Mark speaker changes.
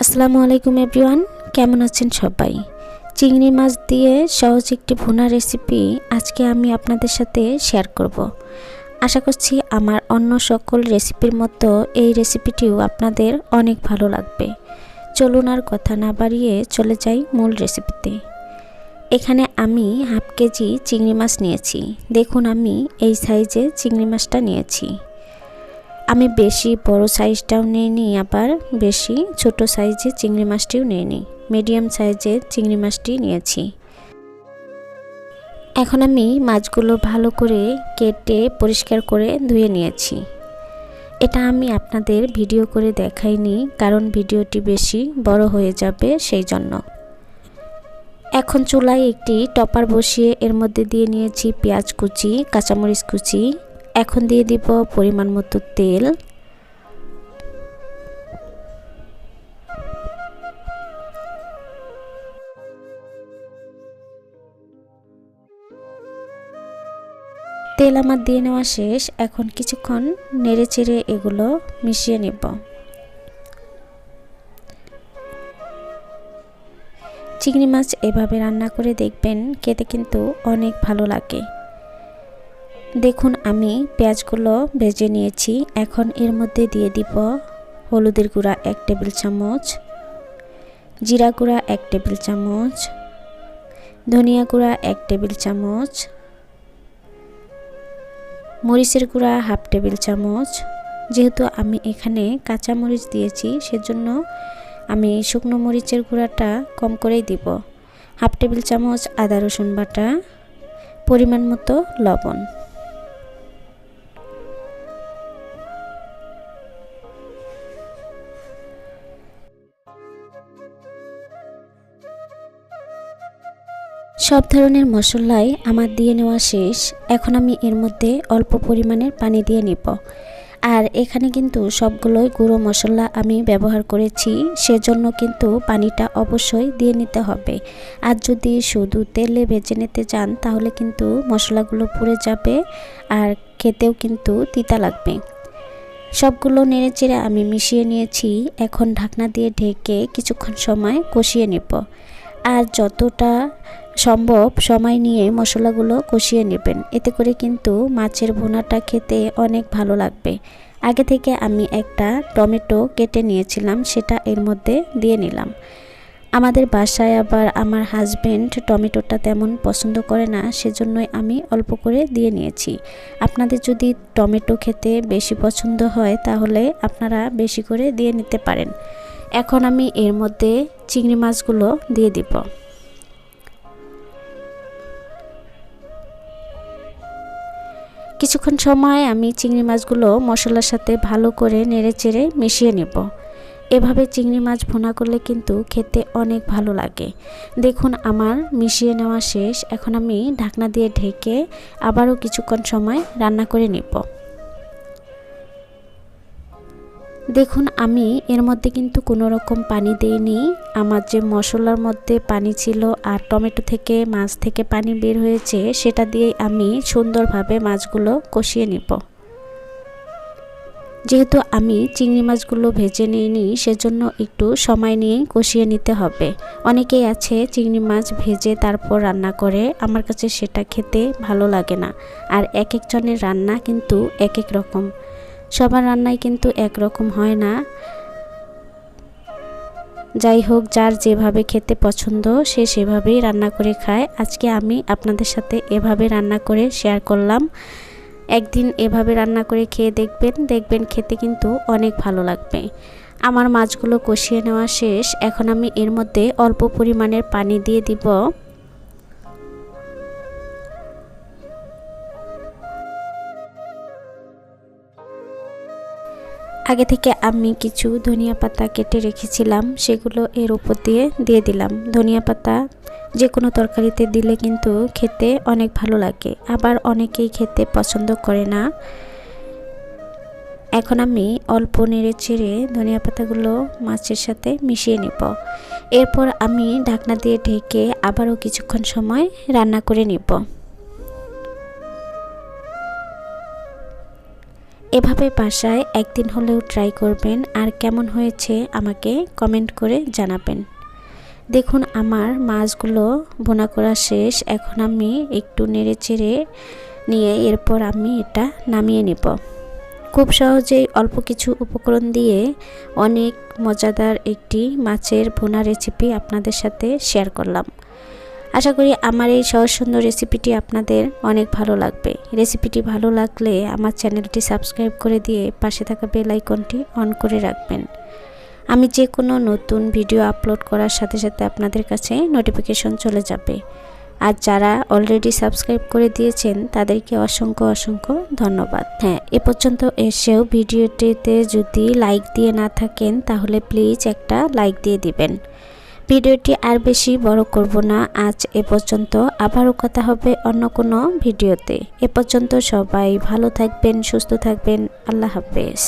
Speaker 1: আসসালামু আলাইকুম এভরিওয়ান, কেমন আছেন সবাই? চিংড়ি মাছ দিয়ে সহজ একটি ভুনা রেসিপি আজকে আমি আপনাদের সাথে শেয়ার করব। আশা করছি আমার অন্য সকল রেসিপির মতো এই রেসিপিটিও আপনাদের অনেক ভালো লাগবে। চলুন আর কথা না বাড়িয়ে চলে যাই মূল রেসিপিতে। এখানে আমি হাফ কেজি চিংড়ি মাছ নিয়েছি। দেখুন আমি এই সাইজে চিংড়ি মাছটা নিয়েছি। আমি বেশি বড় সাইজটাও নিইনি আবার বেশি ছোট সাইজে চিংড়ি মাছটিও নিইনি মিডিয়াম সাইজের চিংড়ি মাছটি নিয়েছি। এখন আমি মাছগুলো ভালো করে কেটে পরিষ্কার করে ধুয়ে নিয়েছি। এটা আমি আপনাদের ভিডিও করে দেখাইনি, কারণ ভিডিওটি বেশি বড় হয়ে যাবে সেই জন্য। এখন চুলায় একটি টপার বসিয়ে এর মধ্যে দিয়ে নিয়েছি পেঁয়াজ কুচি, কাঁচামরিচ কুচি এখন দিয়ে দিব পরিমাণ মতো তেল। তেল আমার দিয়ে নেওয়া শেষ। এখন কিছুক্ষণ নেড়ে চেড়ে এগুলো মিশিয়ে নেব। চিংড়ি মাছ এভাবে রান্না করে দেখবেন, খেতে কিন্তু অনেক ভালো লাগে। দেখুন, আমি পেঁয়াজগুলো ভেজে নিয়েছি। এখন এর মধ্যে দিয়ে দিব হলুদের গুঁড়া এক টেবিল চামচ, জিরা গুঁড়া এক টেবিল চামচ, ধনিয়া গুঁড়া এক টেবিল চামচ, মরিচের গুঁড়া হাফ টেবিল চামচ। যেহেতু আমি এখানে কাঁচা মরিচ দিয়েছি, সেজন্য আমি শুকনো মরিচের গুঁড়াটা কম করেই দিব। হাফ টেবিল চামচ আদা রসুন বাটা, পরিমাণ মতো লবণ। সব ধরনের মশলাই আমার দিয়ে নেওয়া শেষ। এখন আমি এর মধ্যে অল্প পরিমাণের পানি দিয়ে নিব। আর এখানে কিন্তু সবগুলোই গুঁড়ো মশলা আমি ব্যবহার করেছি। সেজন্য কিন্তু পানিটা অবশ্যই দিয়ে নিতে হবে। আর যদি শুধু তেলে ভেজে নিতে চান, তাহলে কিন্তু মশলাগুলো পুড়ে যাবে আর খেতেও কিন্তু তিতা লাগবে। সবগুলো নেড়ে চেড়ে আমি মিশিয়ে নিয়েছি। এখন ঢাকনা দিয়ে ঢেকে কিছুক্ষণ সময় কষিয়ে নেব। আর যতটা সম্ভব সময় নিয়ে মশলাগুলো কষিয়ে নেবেন। এতে করে কিন্তু মাছের ভুনাটা খেতে অনেক ভালো লাগবে। আগে থেকে আমি একটা টমেটো কেটে নিয়েছিলাম, সেটা এর মধ্যে দিয়ে নিলাম। আমাদের বাসায় আবার আমার হাজব্যান্ড টমেটোটা তেমন পছন্দ করে না, সেজন্যই আমি অল্প করে দিয়ে নিয়েছি। আপনাদের যদি টমেটো খেতে বেশি পছন্দ হয়, তাহলে আপনারা বেশি করে দিয়ে নিতে পারেন। এখন আমি এর মধ্যে চিংড়ি মাছগুলো দিয়ে দিব। কিছুক্ষণ সময় আমি চিংড়ি মাছগুলো মশলার সাথে ভালো করে নেড়ে চেড়ে মিশিয়ে নেব। এভাবে চিংড়ি মাছ ভুনা করলে কিন্তু খেতে অনেক ভালো লাগে। দেখুন আমার মিশিয়ে নেওয়া শেষ। এখন আমি ঢাকনা দিয়ে ঢেকে আবারও কিছুক্ষণ সময় রান্না করে নেব। দেখুন, আমি এর মধ্যে কিন্তু কোনো রকম পানি দিইনি। আমার যে মশলার মধ্যে পানি ছিল আর টমেটো থেকে, মাছ থেকে পানি বের হয়েছে, সেটা দিয়েই আমি সুন্দরভাবে মাছগুলো কষিয়ে নিব। যেহেতু আমি চিংড়ি মাছগুলো ভেজে নিইনি, সেজন্য একটু সময় নিয়ে কষিয়ে নিতে হবে। অনেকেই আছে চিংড়ি মাছ ভেজে তারপর রান্না করে, আমার কাছে সেটা খেতে ভালো লাগে না। আর এক একজনের রান্না কিন্তু এক এক রকম। সবার রান্নাই কিন্তু একরকম হয় না। যাই হোক, যার যেভাবে খেতে পছন্দ, সে সেভাবেই রান্না করে খায়। আজকে আমি আপনাদের সাথে এভাবে রান্না করে শেয়ার করলাম। একদিন এভাবে রান্না করে খেয়ে দেখবেন দেখবেন খেতে কিন্তু অনেক ভালো লাগবে। আমার মাছগুলো কষিয়ে নেওয়া শেষ। এখন আমি এর মধ্যে অল্প পরিমাণের পানি দিয়ে দিব। আগে থেকে আমি কিছু ধনিয়া পাতা কেটে রেখেছিলাম, সেগুলো এর উপর দিয়ে দিয়ে দিলাম। ধনিয়া পাতা যে কোনো তরকারিতে দিলে কিন্তু খেতে অনেক ভালো লাগে। আবার অনেকেই খেতে পছন্দ করে না। এখন আমি অল্প নেড়ে চেড়ে ধনিয়া পাতাগুলো মাছের সাথে মিশিয়ে নেব। এরপর আমি ঢাকনা দিয়ে ঢেকে আবারও কিছুক্ষণ সময় রান্না করে নেব। এভাবে বাসায় একদিন হলেও ট্রাই করবেন আর কেমন হয়েছে আমাকে কমেন্ট করে জানাবেন। দেখুন, আমার মাছগুলো বোনা করা শেষ। এখন আমি একটু নেড়ে চেড়ে নিয়ে এরপর আমি এটা নামিয়ে নেব। খুব সহজেই অল্প কিছু উপকরণ দিয়ে অনেক মজাদার একটি মাছের ভুনা রেসিপি আপনাদের সাথে শেয়ার করলাম। আশা করি আমার এই সহজ সুন্দর রেসিপিটি আপনাদের অনেক ভালো লাগবে। রেসিপিটি ভালো লাগলে আমার চ্যানেলটি সাবস্ক্রাইব করে দিয়ে পাশে থাকা বেল আইকনটি অন করে রাখবেন। আমি যে কোনো নতুন ভিডিও আপলোড করার সাথে সাথে আপনাদের কাছে নোটিফিকেশন চলে যাবে। আর যারা অলরেডি সাবস্ক্রাইব করে দিয়েছেন, তাদেরকে অসংখ্য অসংখ্য ধন্যবাদ। হ্যাঁ এ পর্যন্ত এসেও ভিডিওটিতে যদি লাইক দিয়ে না থাকেন, তাহলে প্লিজ একটা লাইক দিয়ে দিবেন। ভিডিওটি আর বেশি বড় করব না। আজ এ পর্যন্ত আবারও কথা হবে অন্য কোনো ভিডিওতে। এ পর্যন্ত সবাই ভালো থাকবেন, সুস্থ থাকবেন। আল্লাহ হাফেজ।